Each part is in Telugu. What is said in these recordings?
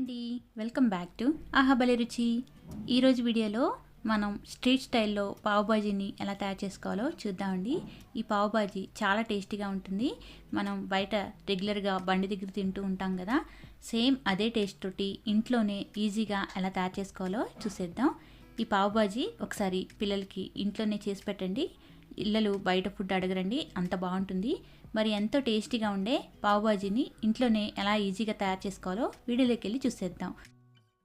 అండి. వెల్కమ్ బ్యాక్ టు ఆహాబలి రుచి. ఈరోజు వీడియోలో మనం స్ట్రీట్ స్టైల్లో పావుబాజీని ఎలా తయారు చేసుకోవాలో చూద్దామండి. ఈ పావుబాజీ చాలా టేస్టీగా ఉంటుంది. మనం బయట రెగ్యులర్గా బండి దగ్గర తింటూ ఉంటాం కదా. సేమ్ అదే టేస్ట్ తోటి ఇంట్లోనే ఈజీగా ఎలా తయారు చేసుకోవాలో చూసేద్దాం. ఈ పావుబాజీ ఒకసారి పిల్లలకి ఇంట్లోనే చేసి పెట్టండి. పిల్లలు బయట ఫుడ్ అడగరండి. అంత బాగుంటుంది. మరి ఎంతో టేస్టీగా ఉండే పావుబాజీని ఇంట్లోనే ఎలా ఈజీగా తయారు చేసుకోవాలో వీడియోలోకి వెళ్ళి చూసేద్దాం.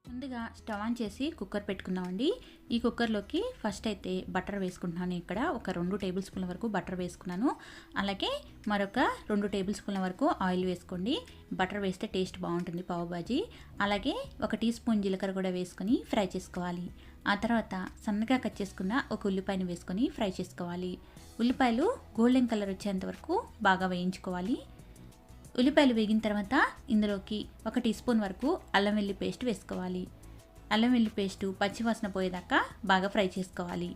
ముందుగా స్టవ్ ఆన్ చేసి కుక్కర్ పెట్టుకుందామండి. ఈ కుక్కర్లోకి ఫస్ట్ అయితే బటర్ వేసుకుంటున్నాను ఇక్కడ. ఒక రెండు టేబుల్ స్పూన్ల వరకు బటర్ వేసుకున్నాను. అలాగే మరొక రెండు టేబుల్ స్పూన్ల వరకు ఆయిల్ వేసుకోండి. బటర్ వేస్తే టేస్ట్ బాగుంటుంది పావుబాజీ అలాగే ఒక టీ స్పూన్ జీలకర్ర కూడా వేసుకొని ఫ్రై చేసుకోవాలి. ఆ తర్వాత సన్నగా కట్ చేసుకున్న ఒక ఉల్లిపాయని వేసుకొని ఫ్రై చేసుకోవాలి. ఉల్లిపాయలు గోల్డెన్ కలర్ వచ్చేంత వరకు బాగా వేయించుకోవాలి. ఉల్లిపాయలు వేగిన తర్వాత ఇందులోకి ఒక టీ స్పూన్ వరకు అల్లం వెల్లి పేస్ట్ వేసుకోవాలి. అల్లం వెల్లి పేస్టు పచ్చివాసన పోయేదాకా బాగా ఫ్రై చేసుకోవాలి.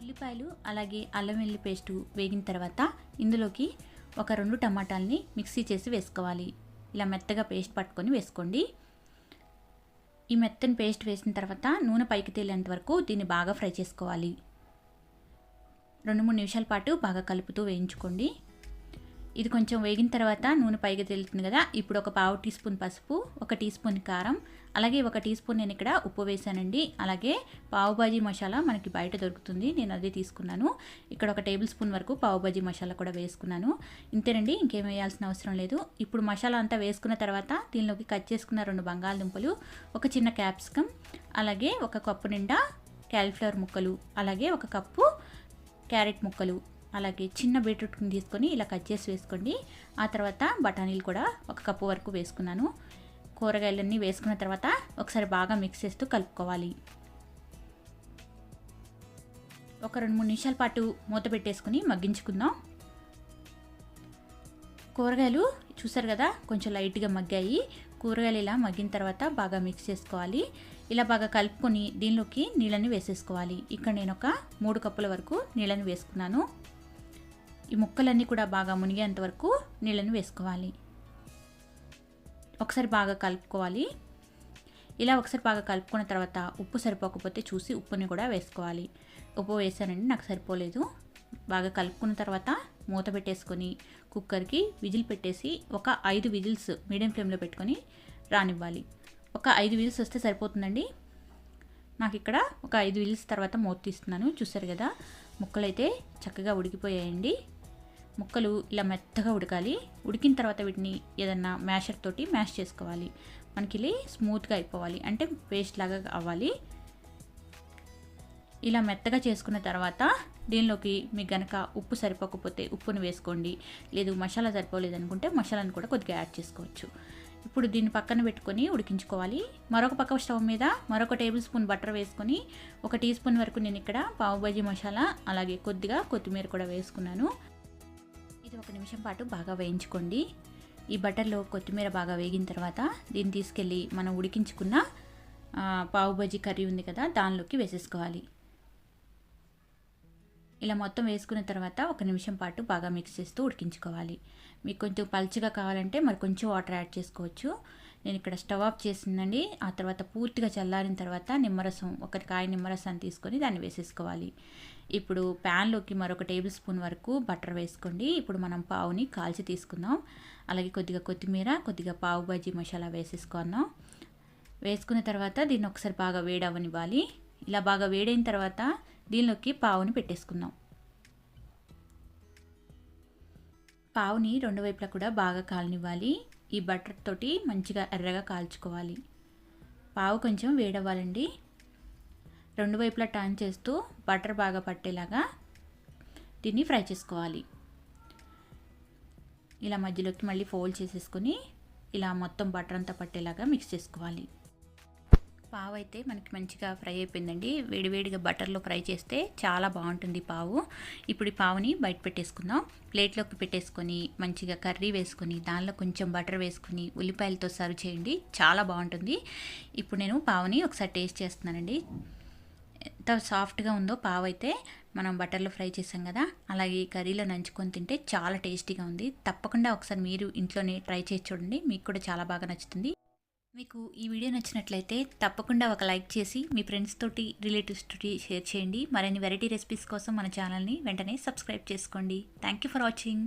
ఉల్లిపాయలు అలాగే అల్లం వెల్లి పేస్టు వేగిన తర్వాత ఇందులోకి ఒక రెండు టమాటాలని మిక్సీ చేసి వేసుకోవాలి. ఇలా మెత్తగా పేస్ట్ పట్టుకొని వేసుకోండి. ఈ మెత్తని పేస్ట్ వేసిన తర్వాత నూనె పైకి తేలేంత వరకు దీన్ని బాగా ఫ్రై చేసుకోవాలి. రెండు మూడు నిమిషాల పాటు బాగా కలుపుతూ వేయించుకోండి. ఇది కొంచెం వేగిన తర్వాత నూనె పైకి తేలుతుంది కదా. ఇప్పుడు ఒక పావు టీ స్పూన్ పసుపు ఒక టీ స్పూన్ కారం అలాగే ఒక టీ స్పూన్ నేను ఇక్కడ ఉప్పు వేసానండి. అలాగే పావుబాజీ మసాలా మనకి బయట దొరుకుతుంది. నేను అదే తీసుకున్నాను. ఇక్కడ ఒక టేబుల్ స్పూన్ వరకు పావుబాజీ మసాలా కూడా వేసుకున్నాను. ఇంతేనండి ఇంకేం వేయాల్సిన అవసరం లేదు. ఇప్పుడు మసాలా అంతా వేసుకున్న తర్వాత దీనిలోకి కట్ చేసుకున్న రెండు బంగాళదుంపలు ఒక చిన్న క్యాప్సికమ్ అలాగే ఒక కప్పు నిండా క్యాలీఫ్లవర్ ముక్కలు అలాగే ఒక కప్పు క్యారెట్ ముక్కలు అలాగే చిన్న బీట్రూట్ని తీసుకొని ఇలా కట్ చేసి వేసుకోండి. ఆ తర్వాత బఠానీలు కూడా ఒక కప్పు వరకు వేసుకున్నాను. కూరగాయలన్నీ వేసుకున్న తర్వాత ఒకసారి బాగా మిక్స్ చేస్తూ కలుపుకోవాలి. ఒక రెండు మూడు నిమిషాల పాటు మూత పెట్టేసుకుని మగ్గించుకుందాం. కూరగాయలు చూసారు కదా కొంచెం లైట్గా మగ్గాయి. కూరగాయలు ఇలా మగ్గిన తర్వాత బాగా మిక్స్ చేసుకోవాలి. ఇలా బాగా కలుపుకొని దీనిలోకి నీళ్ళని వేసేసుకోవాలి. ఇక్కడ నేను ఒక మూడు కప్పుల వరకు నీళ్ళని వేసుకున్నాను. ఈ ముక్కలన్నీ కూడా బాగా మునిగేంత వరకు నీళ్ళని వేసుకోవాలి. ఒకసారి బాగా కలుపుకోవాలి. ఇలా ఒకసారి బాగా కలుపుకున్న తర్వాత ఉప్పు సరిపోకపోతే చూసి ఉప్పుని కూడా వేసుకోవాలి. ఉప్పు వేసానండి నాకు సరిపోలేదు. బాగా కలుపుకున్న తర్వాత మూత పెట్టేసుకొని కుక్కర్కి విజిల్ పెట్టేసి ఒక ఐదు విజిల్స్ మీడియం ఫ్లేమ్లో పెట్టుకొని రానివ్వాలి. ఒక ఐదు విజిల్స్ వస్తే సరిపోతుందండి. నాకు ఇక్కడ ఒక ఐదు విజిల్స్ తర్వాత మూత తీస్తున్నాను. చూసారు కదా? ముక్కలైతే చక్కగా ఉడికిపోయాయండి. ముక్కలు ఇలా మెత్తగా ఉడకాలి. ఉడికిన తర్వాత వీటిని ఏదన్నా మ్యాషర్ తోటి మ్యాష్ చేసుకోవాలి. మనకి ఇది స్మూత్గా అయిపోవాలి. అంటే పేస్ట్ లాగా అవ్వాలి. ఇలా మెత్తగా చేసుకున్న తర్వాత దీనిలోకి మీకు గనక ఉప్పు సరిపోకపోతే ఉప్పును వేసుకోండి. లేదు మసాలా సరిపోలేదు అనుకుంటే మసాలాను కూడా కొద్దిగా యాడ్ చేసుకోవచ్చు. ఇప్పుడు దీన్ని పక్కన పెట్టుకొని ఉడికించుకోవాలి. మరొక పక్క స్టవ్ మీద మరొక టేబుల్ స్పూన్ బటర్ వేసుకొని ఒక టీ స్పూన్ వరకు నేను ఇక్కడ పావుబజీ మసాలా అలాగే కొద్దిగా కొత్తిమీర కూడా వేసుకున్నాను. ఒక నిమిషం పాటు బాగా వేయించుకోండి. ఈ బటర్లో కొత్తిమీర బాగా వేగిన తర్వాత దీన్ని తీసుకెళ్ళి మనం ఉడికించుకున్న పావుబాజీ కర్రీ ఉంది కదా దానిలోకి వేసేసుకోవాలి. ఇలా మొత్తం వేసుకున్న తర్వాత ఒక నిమిషం పాటు బాగా మిక్స్ చేస్తూ ఉడికించుకోవాలి. మీకు కొంచెం పల్చగా కావాలంటే మరి కొంచెం వాటర్ యాడ్ చేసుకోవచ్చు. నేను ఇక్కడ స్టవ్ ఆఫ్ చేసిందండి. ఆ తర్వాత పూర్తిగా చల్లారిన తర్వాత నిమ్మరసం ఒకటి కాయ నిమ్మరసాన్ని తీసుకొని దాన్ని వేసేసుకోవాలి. ఇప్పుడు ప్యాన్లోకి మరొక టేబుల్ స్పూన్ వరకు బటర్ వేసుకోండి. ఇప్పుడు మనం పావుని కాల్చి తీసుకుందాం. అలాగే కొద్దిగా కొత్తిమీర కొద్దిగా పావు బజ్జీ మసాలా వేసేసుకుందాం. వేసుకున్న తర్వాత దీన్ని ఒకసారి బాగా వేడవనివ్వాలి ఇలా బాగా వేడైన తర్వాత దీనిలోకి పావుని పెట్టేసుకుందాం. పావుని రెండు వైపులా కూడా బాగా కాలనివ్వాలి. ఈ బటర్ తోటి మంచిగా ఎర్రగా కాల్చుకోవాలి. పావు కొంచెం వేడవ్వాలండి. రెండు వైపులా టర్న్ చేస్తూ బటర్ బాగా పట్టేలాగా దీన్ని ఫ్రై చేసుకోవాలి. ఇలా మధ్యలోకి మళ్ళీ ఫోల్డ్ చేసేసుకొని ఇలా మొత్తం బటర్ అంతా పట్టేలాగా మిక్స్ చేసుకోవాలి. పావు అయితే మనకి మంచిగా ఫ్రై అయిపోయిందండి. వేడివేడిగా బటర్లో ఫ్రై చేస్తే చాలా బాగుంటుంది పావు. ఇప్పుడు ఈ పావుని బయట పెట్టేసుకుందాం. ప్లేట్లోకి పెట్టేసుకొని మంచిగా కర్రీ వేసుకొని దానిలో కొంచెం బటర్ వేసుకొని ఉల్లిపాయలతో సర్వ్ చేయండి. చాలా బాగుంటుంది. ఇప్పుడు నేను పావుని ఒకసారి టేస్ట్ చేస్తున్నానండి. ఎంత సాఫ్ట్గా ఉందో పావు అయితే మనం బటర్లో ఫ్రై చేసాం కదా అలాగే కర్రీలో నంచుకొని తింటే చాలా టేస్టీగా ఉంది. తప్పకుండా ఒకసారి మీరు ఇంట్లోనే ట్రై చేసి చూడండి. మీకు కూడా చాలా బాగా నచ్చుతుంది. మీకు ఈ వీడియో నచ్చినట్లయితే తప్పకుండా ఒక లైక్ చేసి మీ ఫ్రెండ్స్ తోటి రిలేటివ్స్ తోటి షేర్ చేయండి. మరిన్ని వెరైటీ రెసిపీస్ కోసం మన ఛానల్ని వెంటనే సబ్స్క్రైబ్ చేసుకోండి. Thank you for watching